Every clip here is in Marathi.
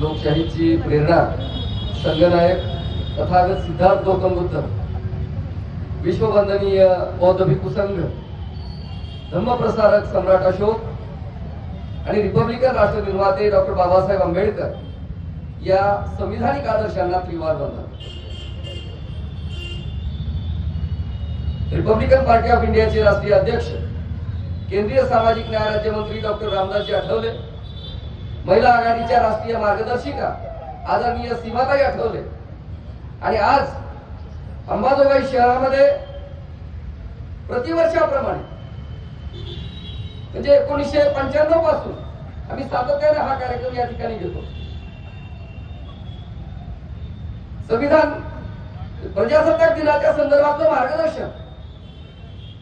लोकशाहीची प्रेरणा संघनायक तथागत सिद्धार्थ गौतम बुद्ध विश्ववंदनीय बौद्ध भिक्खू संघ धर्मप्रसारक सम्राट अशोक आणि रिपब्लिकन राष्ट्र निर्माते डॉक्टर बाबासाहेब आंबेडकर या संविधानिक आदर्शांना त्रिवार वंदन रिपब्लिकन पार्टी ऑफ इंडियाचे राष्ट्रीय अध्यक्ष केंद्रीय सामाजिक न्याय राज्यमंत्री डॉक्टर रामदासजी आठवले महिला आघाडीच्या राष्ट्रीय मार्गदर्शिका आदरणीय सीमाताई आठवले. आणि आज अंबाजोगाई शहरामध्ये प्रतिवर्षाप्रमाणे म्हणजे एकोणीसशे पंच्याण्णवपासून आम्ही सातत्याने हा कार्यक्रम या ठिकाणी घेतो. संविधान प्रजासत्ताक दिनाच्या संदर्भातलं मार्गदर्शन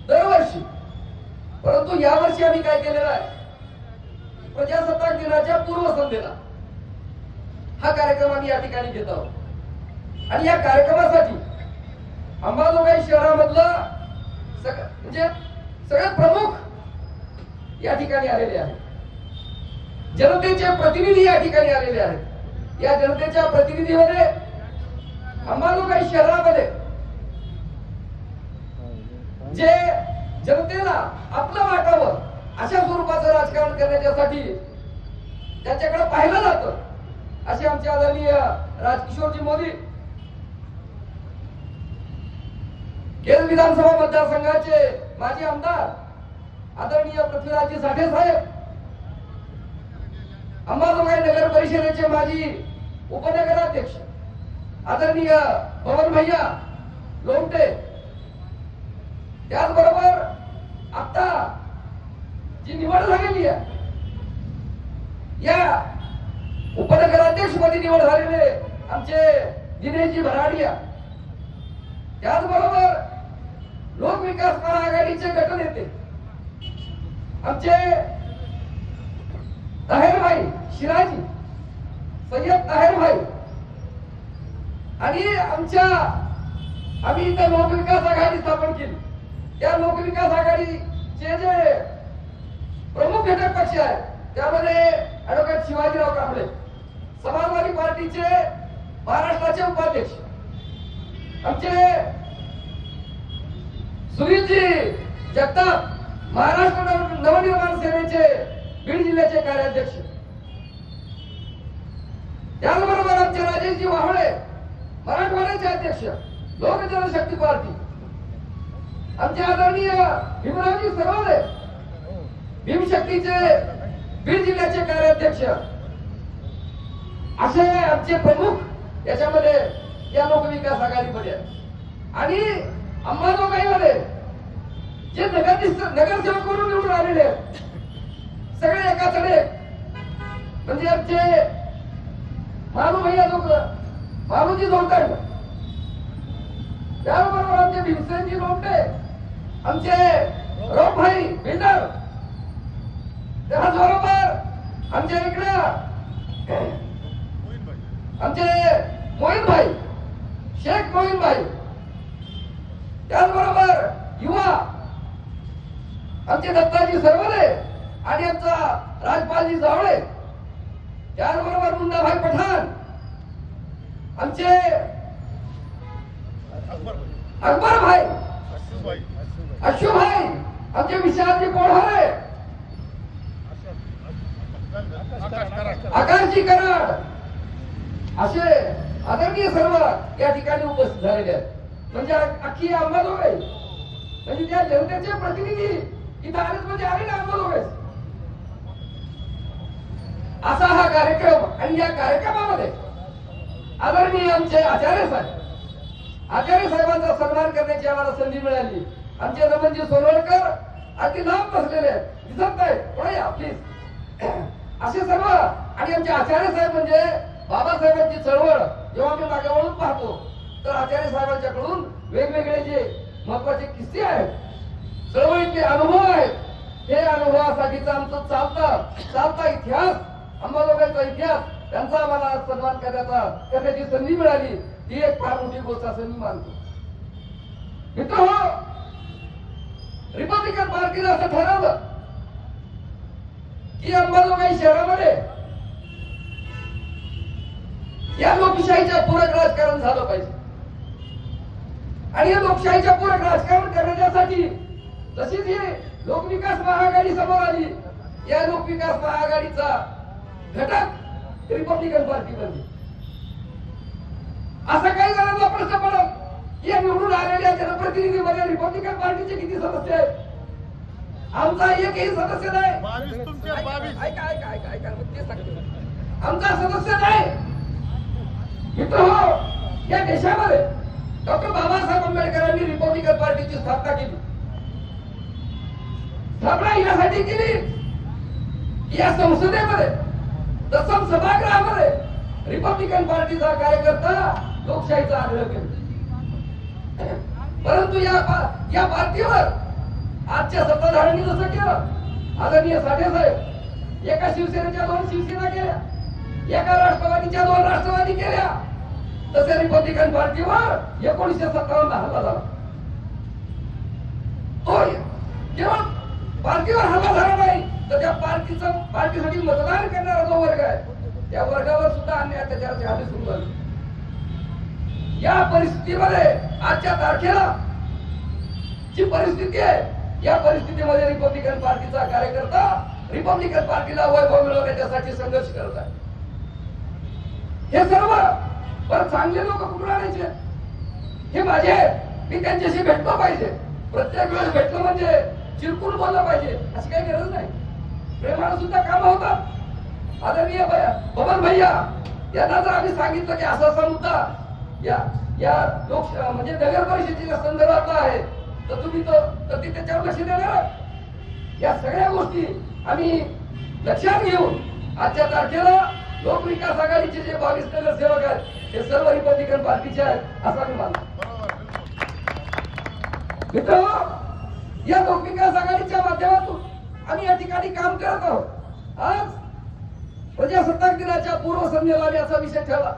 दरवर्षी परंतु यावर्षी आम्ही काय केलेलं आहे? प्रजासत्ताक दिनाच्या पूर्वसंध्येला. हा कार्यक्रम आम्ही या ठिकाणी घेत आहोत. आणि या कार्यक्रमासाठी अंबाजोगाई शहरामधलं सग म्हणजे सगळे प्रमुख या ठिकाणी आलेले आहेत. जनतेचे प्रतिनिधी या ठिकाणी आलेले आहेत. या जनतेच्या प्रतिनिधीमध्ये अंबाजोगाई शहरामध्ये जे जनतेला आपलं वाटावं अशा स्वरूपाचं राजकारण करण्याच्यासाठी त्यांच्याकडे पाहिलं जात असे आमचे आदरणीय राजकिशोरजी मोदी. केरळ विधानसभा मतदारसंघाचे माजी आमदार आदरणीय पृथ्वीराजजी साठे साहेब अंबाजोगाई नगर परिषदेचे माजी उपनगराध्यक्ष आदरणीय पवन भैया लोमटे. त्याचबरोबर आता जी निवड झालेली आहे. या उपनगराध्यक्षमध्ये निवड झालेले आमचे दिनेशजी भराडिया. त्याचबरोबर लोकविकास महाआघाडीचे गटनेते आमचे ताहेरभाई शिराजी सय्यद ताहेरभाई आणि आमच्या आम्ही इथे लोकविकास आघाडी स्थापन केली. त्या लोकविकास आघाडीचे जे प्रमुख घटक पक्ष आहे. त्यामध्ये ऍडव्होकेट शिवाजीराव कांबळे समाजवादी पार्टीचे महाराष्ट्राचे उपाध्यक्ष. आमचे सुनीलजी जगताप महाराष्ट्र नवनिर्माण सेनेचे बीड जिल्ह्याचे कार्याध्यक्ष. त्याचबरोबर आमचे राजेशजी वाहळे मराठवाड्याचे अध्यक्ष लोक जनशक्ती पार्टी. आमचे आदरणीय भीमरावजी सरवले भीमशक्तीचे बीड जिल्ह्याचे कार्याध्यक्ष. असे आमचे प्रमुख याच्यामध्ये या लोकविकास आघाडीमध्ये. आणि अंबाजोगाईमध्ये जे नगर नगरसेवक म्हणून निवडून आलेले आहेत. सगळे एकाकडे म्हणजे आमचे मालू भैया लोक मालूजी जोडताड त्याबरोबर आमचे भीमसेनजी लोमटे आमचे रोपभाई बिल्डर त्याचबरोबर आमच्या इकडे. आमचे मोहीन भाई शेख मोहीन भाई त्याचबरोबर युवा. आमचे दत्ताजी सरवले आणि आमचा राजपालजी जावळे. त्याचबरोबर मुन्नाभाई पठाण. आमचे अकबर भाई अशू भाई आमचे विशालजी कोढारे आकाशजी कराड असे आदरणीय सर्व या ठिकाणी उपस्थित झालेले आहेत. म्हणजे अख्खी अंबाजोगाई म्हणजे त्या जनतेचे प्रतिनिधी इथं आलेच म्हणजे आले ना अंबाजोगाई. असा हा कार्यक्रम आणि या कार्यक्रमामध्ये आदरणीय आमचे आचार्य साहेब आचार्य साहेबांचा सन्मान करण्याची आम्हाला संधी मिळाली. आमचे रमणजी सोनवळकर अगदी लांब बसलेले आहेत. दिसत नाही. पुढे या प्लीज असे सर्व आणि आमचे आचार्य साहेब म्हणजे बाबासाहेबांची चळवळ जेव्हा आम्ही मागे वळून पाहतो तर आचार्य साहेबांच्याकडून वेगवेगळे जे महत्त्वाचे किस्से आहेत चळवळीचे अनुभव आहेत हे अनुभवासाठीचा आमचं चालता चालता इतिहास अंबाजोगाईचा इतिहास त्यांचा आम्हाला सन्मान करण्याचा करण्याची संधी मिळाली ही एक फार मोठी गोष्ट असं मी मानतो. मित्र रिपब्लिकन पार्टीला असं ठरवलं की अंबाजोगाई शहरामध्ये या लोकशाहीच्या पूरक राजकारण झालं पाहिजे. आणि या लोकशाहीच्या पूरक राजकारण करण्यासाठी तशीच ही लोकविकास महाआघाडी समोर आली. या लोकविकास महाआघाडीचा घटक रिपब्लिकन पार्टी बनली. असा काही जणांना प्रश्न पडत या निवडून आलेल्या जनप्रतिनिधीमध्ये रिपब्लिकन पार्टीचे किती सदस्य आहेत? आमचा एकही सदस्य नाही. ऐका ऐका ऐका ऐका मग ते सांगतो. आमचा सदस्य नाही. मित्र हो या देशामध्ये डॉक्टर बाबासाहेब आंबेडकरांनी रिपब्लिकन पार्टीची स्थापना केली. स्थापना यासाठी केली. या संसदेमध्ये तसं सभागृहामध्ये रिपब्लिकन पार्टीचा कार्यकर्ता लोकशाहीचा आग्रह केला. परंतु या या पार्टीवर आजच्या सत्ताधाऱ्यांनी जसं केलं आदरणीय साठे साहेब एका शिवसेनेच्या दोन शिवसेना केल्या एका राष्ट्रवादीच्या दोन राष्ट्रवादी केल्या. तसे रिपब्लिकन पार्टीवर एकोणीसशे सत्तावन्न हल्ला झाला. तो केवळ पार्टीवर हल्ला झाला नाही तर त्या पार्टीचा पार्टीसाठी मतदान करणारा जो वर्ग आहे त्या वर्गावर सुद्धा अन्याय त्याच्यावर हल्ले सुरू झाले. या परिस्थितीमध्ये आजच्या तारखेला जी परिस्थिती आहे या परिस्थितीमध्ये रिपब्लिकन पार्टीचा कार्यकर्ता रिपब्लिकन पार्टीला वैभव मिळवण्यासाठी संघर्ष करत आहे. हे सर्व परत चांगले लोक कुठून आणायचे? हे माझे मी त्यांच्याशी भेटलो पाहिजे. प्रत्येक वेळेस भेटलो म्हणजे चिरकून बोललं पाहिजे. अशी काही गरज नाही. प्रेमानं सुद्धा काम होतात. आदरणीय बबन भैया यांना जर आम्ही सांगितलं की असा असा मुद्दा या या लोक म्हणजे नगर परिषदेच्या संदर्भातला आहे तर तुम्ही तर ती त्याच्यावर लक्ष देणार या सगळ्या गोष्टी आम्ही लक्षात घेऊन आजच्या तारखेला लोकविकास आघाडीचे जे बावीस नगरसेवक आहेत हे सर्व रिपब्लिकन पार्टीचे आहेत असं मी मानतो. मित्र या लोकविकास आघाडीच्या माध्यमातून आम्ही या ठिकाणी काम करत आहोत. आज प्रजासत्ताक दिनाच्या पूर्वसंध्येला आम्ही असा विषय ठेवला.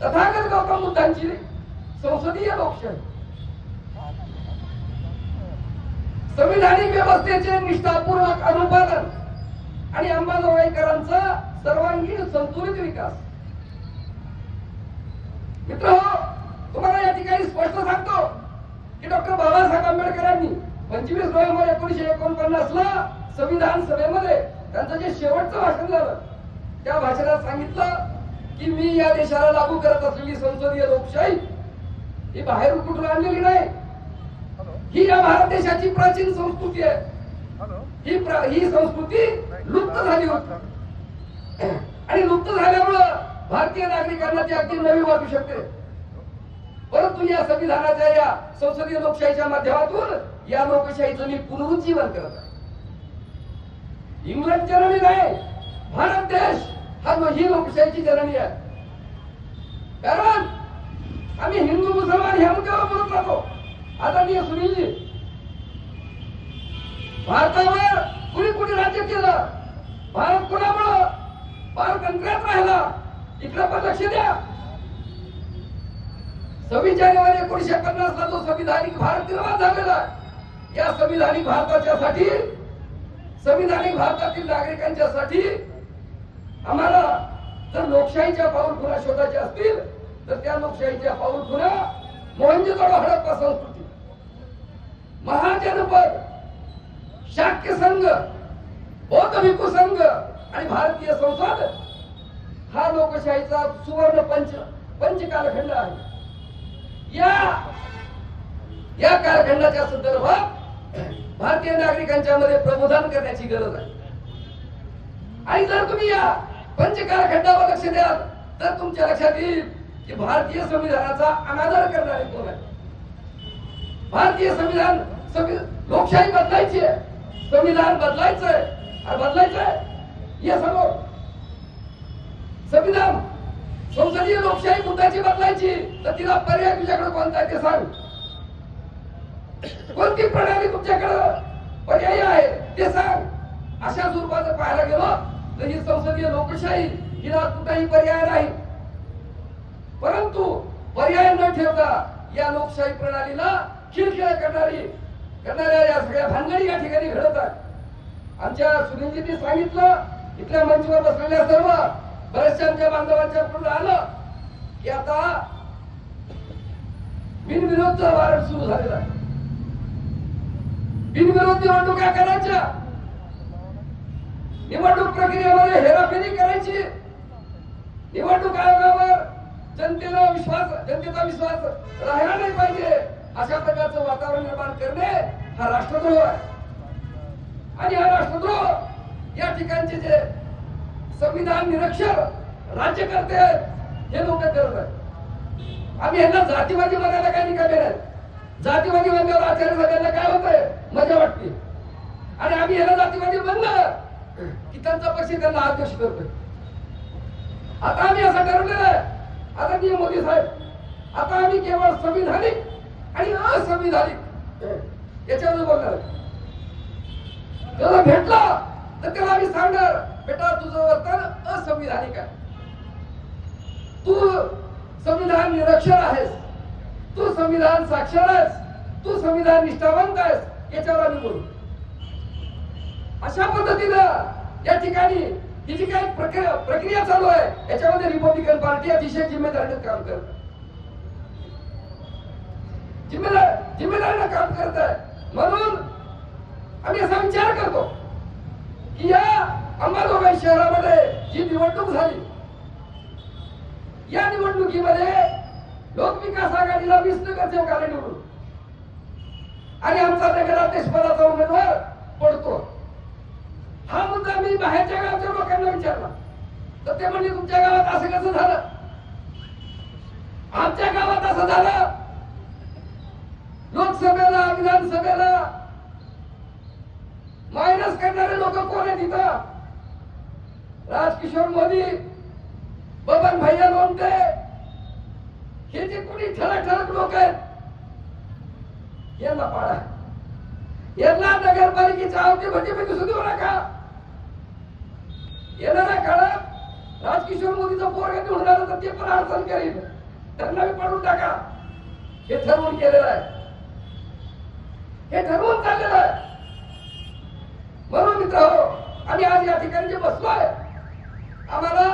तथागत गौतम बुद्धांची संसदीय लोकशाही. संविधानिक व्यवस्थेचे निष्ठापूर्वक अनुपालन आणि अंबाजोगाईकरांचा सर्वांगीण संतुलित विकास. मित्र हो, तुम्हाला या ठिकाणी स्पष्ट सांगतो की डॉक्टर बाबासाहेब आंबेडकरांनी पंचवीस नोव्हेंबर एकोणीशे एकोणपन्नास ला संविधान सभेमध्ये त्यांचं जे शेवटचं भाषण झालं त्या भाषणात सांगितलं की मी या देशाला लागू करत असलेली संसदीय लोकशाही ही बाहेरून कुठून आणलेली नाही. ही या भारत देशाची प्राचीन संस्कृती आहे. ही ही संस्कृती लुप्त झाली होती. आणि लुप्त झाल्यामुळं भारतीय नागरिकांना ती अगदी नवी वाटू शकते. परंतु या संविधानाच्या या संसदीय लोकशाहीच्या माध्यमातून या लोकशाहीचं मी पुनरुज्जीवन करत आहे. इंग्लंड जननी नाही भारत देश हा ही लोकशाहीची जननी आहे. कारण आम्ही हिंदू मुसलमान ह्या मुद्द्यावर बोलत राहतो. आदरणीय सुनीलजी भारतावर कुणी कुणी राज्य केलं? भारत कोणामुळं? पारतंत्र्यात राहिला? इकडे पण लक्ष द्या. सव्वीस जानेवारी एकोणीशे पन्नास ला जो संविधानिक भारत निर्माण झालेला या संविधानिक भारताच्या साठी संविधानिक भारतातील नागरिकांच्या साठी आम्हाला जर लोकशाहीच्या पाऊल खुना शोधायच्या असतील तर त्या लोकशाहीच्या पाऊल खुणा मोहनजी मोहनजोदडो हडप्पा संस्कृती महाजनपद शाक्य संघ बौद्ध भिक्खू संघ आणि भारतीय संसद. हा लोकशाहीचा सुवर्ण पंच पंच कालखंड आहे. या या कालखंडाच्या संदर्भात भारतीय नागरिकांच्या मध्ये प्रबोधन करण्याची गरज आहे. आणि जर तुम्ही या पंच कालखंडावर लक्ष द्याल तर तुमच्या लक्षात येईल की भारतीय संविधानाचा अनादर करणारे कोण आहे भारतीय संविधान लोकशाही बदलायची आहे. संविधान बदलायचंय. बदलायचंय? या समोर संविधान संसदीय लोकशाही मुद्द्याची बदलायची. तर तिला पर्याय तुझ्याकडे कोणता आहे ते सांग. कोणती प्रणाली तुमच्याकडं पर्याय आहे ते सांग. अशा स्वरूपात पाहायला गेलो तर ही संसदीय लोकशाही हिला कुठलाही पर्याय नाही. परंतु पर्याय न ठेवता या लोकशाही प्रणालीला खिळखिळ करणारी करणाऱ्या या सगळ्या भानगडी या ठिकाणी घडत आहे आमच्या सुनीलजींनी सांगितलं इथल्या मंचवर बसलेल्या सर्व बऱ्याचशा आमच्या बांधवांच्या पुढे आलं की आता बिनविरोधचा वारंट सुरू झालेला आहे. बिनविरोध निवडणुका करायच्या. निवडणूक प्रक्रियेमध्ये हेराफेरी करायची. निवडणूक आयोगावर जनतेला विश्वास जनतेचा विश्वास राहायला नाही पाहिजे. अशा प्रकारचं वातावरण निर्माण करणे हा राष्ट्रद्रोह आहे. आणि हा राष्ट्रद्रोह या ठिकाणचे जे संविधान निरक्षर राज्यकर्ते आहेत हे लोक करत आहेत. आम्ही यांना जातीवादी बघायला काय निकामी नाही. जातीवादी म्हणल्यावर आचार्य सगळ्यांना काय होतंय? मजा वाटते. आणि आम्ही याला जातीवादी बनलं की त्यांचा पक्ष त्यांना आदेश करतोय. आता आम्ही असं ठरवलेलं आहे. आदरणीय मोदी साहेब आता आम्ही केवळ संविधानिक आणि असंविधानिक याच्यावर बोलणार. त्याला भेटला तर त्याला आम्ही सांगणार बेटा तुझं वर्तन असंविधानिक आहे. तू संविधान निरक्षर आहेस. तू संविधान साक्षर आहेस. तू संविधान निष्ठावंत आहेस. याच्यावर आम्ही बोलू. अशा पद्धतीनं या ठिकाणी ही जी काही प्रक्रिया प्रक्रिया चालू आहे याच्यामध्ये रिपब्लिकन पार्टी अतिशय जिम्मेदारीने काम करत. जिम्मेदार जिम्मेदारीनं काम करत आहे. म्हणून आम्ही असा विचार करतो की या अंबाजोगाई शहरामध्ये जी निवडणूक झाली या निवडणुकीमध्ये लोकविकास आघाडीला वीस नगरसेवकाने निवडून. आणि आमचा नगराध्यक्ष पदाचा उमेदवार पडतो. हा मुद्दा मी बाहेरच्या गावच्या लोकांना विचारला. तर ते म्हणजे तुमच्या गावात असं कसं झालं? आमच्या गावात असं झालं लोकसभेला विधानसभेला मायनस करणारे लोक कोण आहेत इथं? राजकिशोर मोदी बबन भैया लोणटे हे जे कोणी ठळक ठळक लोक आहेत यांना पाडा. यांना नगरपालिकेच्या आवतीमध्ये मी दिसू देऊ नका. येणाऱ्या काळात राजकिशोर मोदीचा पोरगा निवडून तर ते पण अडचण करील त्यांना मी पाडून टाका. हे ठरवून केलेलं आहे. हे ठरवून चाललेलं आहे. म्हणून मित्र हो, आम्ही आज या ठिकाणी जे बसलोय आम्हाला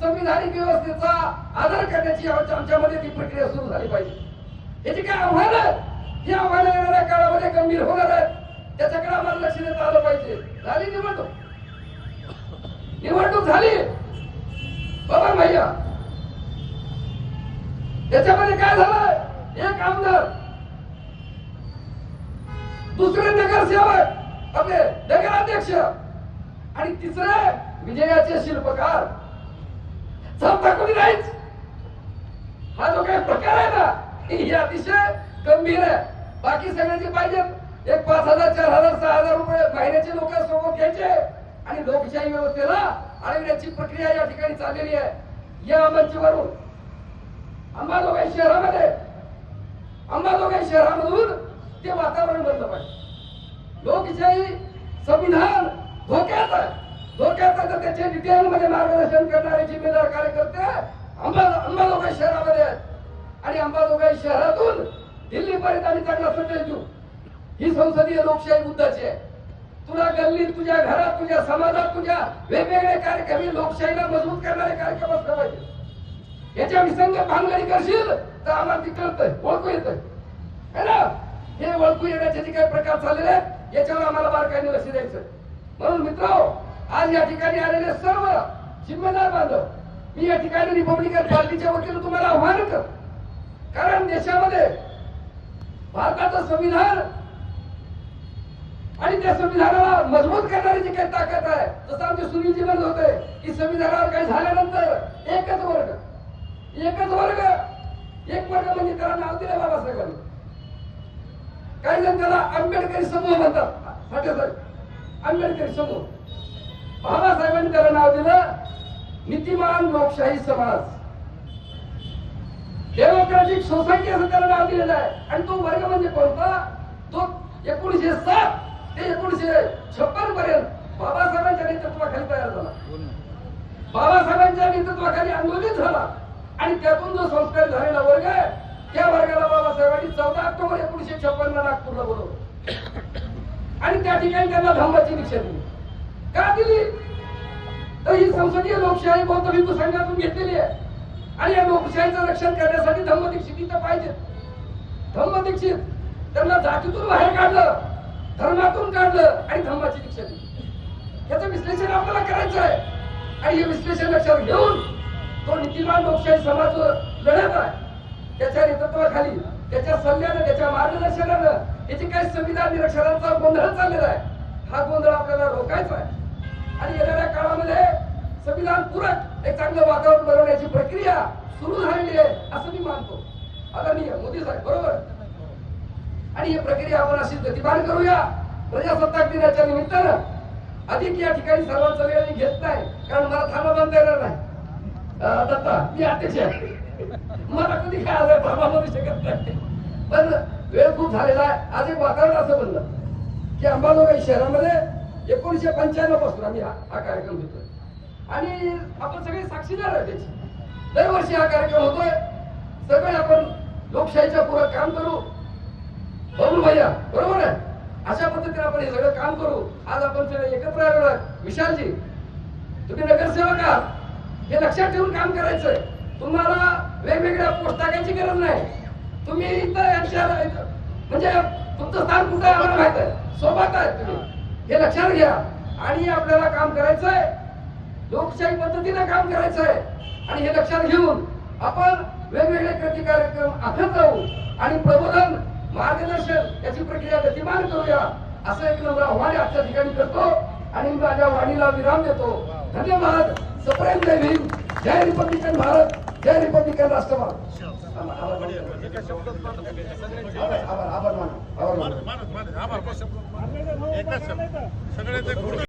संविधानिक व्यवस्थेचा आदर करण्याची आमच्यामध्ये ती प्रक्रिया सुरू झाली पाहिजे. याची काय आव्हानं आहेत? ही आव्हानं येणाऱ्या काळामध्ये गंभीर होणार आहेत त्याच्याकडे आम्हाला लक्ष देता आलं पाहिजे. झाली निवडणूक. निवडणूक झाली. बाबा भैया त्याच्यामध्ये काय झालं? एक आमदार दुसरे नगरसेवक आपले नगराध्यक्ष आणि तिसरे विजयाचे शिल्पकार. समजा कोणी नाहीच हा जो काही प्रकार आहे ना हे अतिशय गंभीर आहे. बाकी सगळ्याचे पाहिजेत. एक पाच हजार चार हजार सहा हजार रुपये महिन्याचे लोक सोबत घ्यायचे आणि लोकशाही व्यवस्थेला अडविण्याची प्रक्रिया या ठिकाणी चाललेली आहे. या मंचवरून. अंबाजोगाई शहरामध्ये अंबाजोगाई शहरामधून ते वातावरण बनलं पाहिजे. लोकशाही संविधान धोक्यात आहे. धोक्यात आहे तर त्याचे डिटेलमध्ये मार्गदर्शन करणारे जिम्मेदार कार्यकर्ते अंबा अंबाजोगाई शहरामध्ये आहेत. आणि अंबाजोगाई शहरातून दिल्लीपर्यंत आम्ही चांगला संदेश देऊ. ही संसदीय लोकशाही मुद्दाची आहे. तुला गल्लीत तुझ्या घरात तुझ्या समाजात तुझ्या वेगवेगळे कार्यक्रम लोकशाहीला मजबूत करणारे कार्यक्रम असले पाहिजे. याच्या विसंग भानगडी करशील तर आम्हाला ती कळतंय ओळखू येतंय. है ना? हे ओळखू येण्याचे जे काही प्रकार चाललेले याच्यावर आम्हाला बारकाईने लक्ष द्यायचं. म्हणून मित्र आज या ठिकाणी आलेले सर्व जिम्मेदार बांधव मी या ठिकाणी रिपब्लिकन पार्टीच्या वतीनं तुम्हाला आव्हान कर कारण देशामध्ये भारताचं संविधान आणि त्या संविधानाला मजबूत करणारी जी काही ताकद आहे जसं आमचे सुनीलजी म्हणत होते की संविधानावर काही झाल्यानंतर एकच वर्ग एकच वर्ग एक वर्ग म्हणजे त्याला नाव दिलं बाबासाहेबांनी. काही जण त्याला आंबेडकरी समूह म्हणतात. साहेब आंबेडकरी समूह. बाबासाहेबांनी त्याला नाव दिलं नीतिमान लोकशाही समाज. डेमोक्रॅटिक सोसायटी असं त्याला नाव दिलेलं आहे. आणि तो वर्ग म्हणजे कोणता? तो एकोणीशे सात ते एकोणीशे छप्पन पर्यंत बाबासाहेबांच्या नेतृत्वाखाली तयार झाला. बाबासाहेबांच्या नेतृत्वाखाली आंदोलित झाला. आणि त्यातून जो संस्कार झालेला वर्ग आहे त्या वर्गाला बाबासाहेबांनी चौदा ऑक्टोबर एकोणीशे छप्पन ला नागपूरला बोलवलं आणि त्या ठिकाणी त्यांना धम्माची दीक्षा दिली. का दिली? तर ही संसदीय लोकशाही बौद्ध हिंदू संघातून घेतलेली आहे. आणि या लोकशाहीचं रक्षण करण्यासाठी धम्मदीक्षित इथं पाहिजे धम्म दीक्षित त्यांना जातीतून बाहेर काढलं धर्मातून काढलं आणि धर्माची दीक्षा दिली. याचं विश्लेषण आपल्याला करायचं आहे. आणि हे विश्लेषण लक्षात घेऊन तो नीतिमान लोकशाही समाज लढत आहे. त्याच्या नेतृत्वाखाली त्याच्या सल्ल्यानं त्याच्या मार्गदर्शनानं याची काही संविधान निरक्षरांचा गोंधळ चाललेला आहे. हा गोंधळ आपल्याला रोखायचा आहे. आणि येणाऱ्या काळामध्ये संविधान पूरक एक चांगलं वातावरण बनवण्याची प्रक्रिया सुरू झालेली आहे असं मी मानतो. आदरणीय मोदी साहेब बरोबर? आणि ही प्रक्रिया आपण अशी गतिमान करूया. प्रजासत्ताक दिनाच्या निमित्तानं अधिक या ठिकाणी सर्वांचा वेळ घेत नाही कारण मला थांबा बांधता येणार नाही. दत्ता मी अध्यक्ष आहे. मला कधी काय आलं थांबा बांधू शकत नाही. पण वेळ खूप झालेला आहे. आज एक वातावरण असं बनलं की अंबाजोगाई शहरामध्ये एकोणीसशे पंच्याण्णवपासून आम्ही हा हा कार्यक्रम घेतोय. आणि आपण सगळे साक्षीदार आहे त्याची. दरवर्षी हा कार्यक्रम होतोय. सगळे आपण लोकशाहीच्या पुढे काम करू. बबलू भैया बरोबर आहे? अशा पद्धतीने आपण हे सगळं काम करू. आज आपण सगळे एकत्र आलो विशालजी तुम्ही नगरसेवक आहात. हे लक्षात ठेवून काम करायचंय. तुम्हाला वेगवेगळ्या पुस्तकाची गरज नाही. तुम्ही इथं म्हणजे तुमचं स्थान कुठं आहे आम्हाला माहीत आहे. सोबत आहे तुम्ही. हे लक्षात घ्या. आणि आपल्याला काम करायचंय. लोकशाही पद्धतीने काम करायचंय. आणि हे लक्षात घेऊन आपण वेगवेगळे कृती कार्यक्रम आखत राहू आणि प्रबोधन मार्गदर्शन याची प्रक्रिया गतिमान करूया. असं एक नम्र आव्हान आजच्या ठिकाणी करतो. आणि माझ्या वाणीला विराम देतो. धन्यवाद. सप्रेम जय भीम जय रिपब्लिकन भारत. जय रिपब्लिकन राष्ट्रवाद. आभार आभार मान आभार आभार